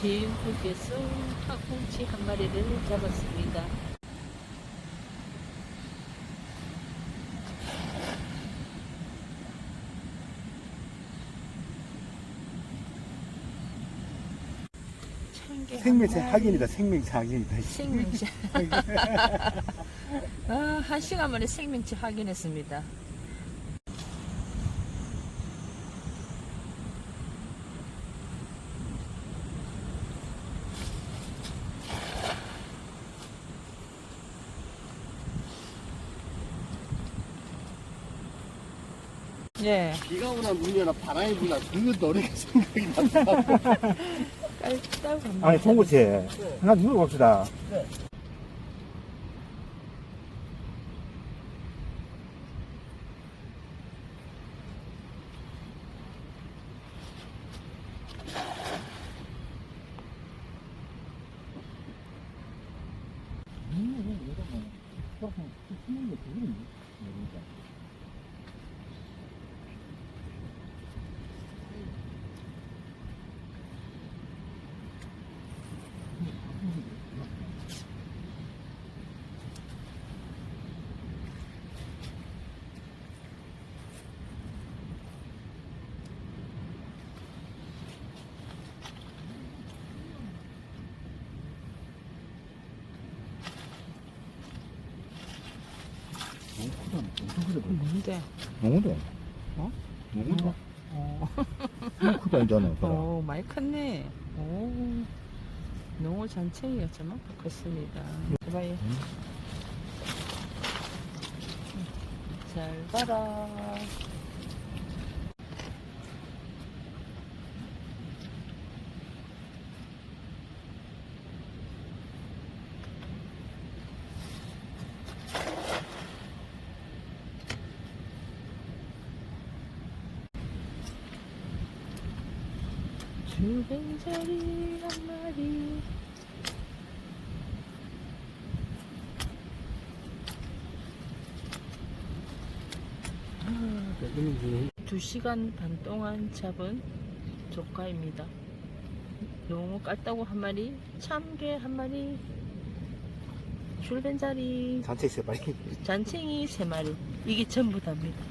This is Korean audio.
지인분께서 학꽁치 한 마리를 잡았습니다. 생명체. 확인이다. 생명체 확인이다. 생명체. 아, 한 시간 만에 생명체 확인했습니다. 예, 비가 오나 눈이 오나 바람이 부나 그 노래가 생각이 난다. 아니, 송구 씨. 하나 물어봅시다. 뭔데? 농어도. 어? 농어도. 어, 너무 크다, 이제는. 오, 많이 컸네. 오, 농어 잔챙이가 저만큼 컸습니다. 봐봐요. 잘 봐라. 주변자리 한 마리. 두 시간 반 동안 잡은 조과입니다. 용어 깔따구 한 마리, 참게 한 마리, 줄벤자리, 잔치 있어, 빨리. 잔챙이 세 마리. 이게 전부 다입니다.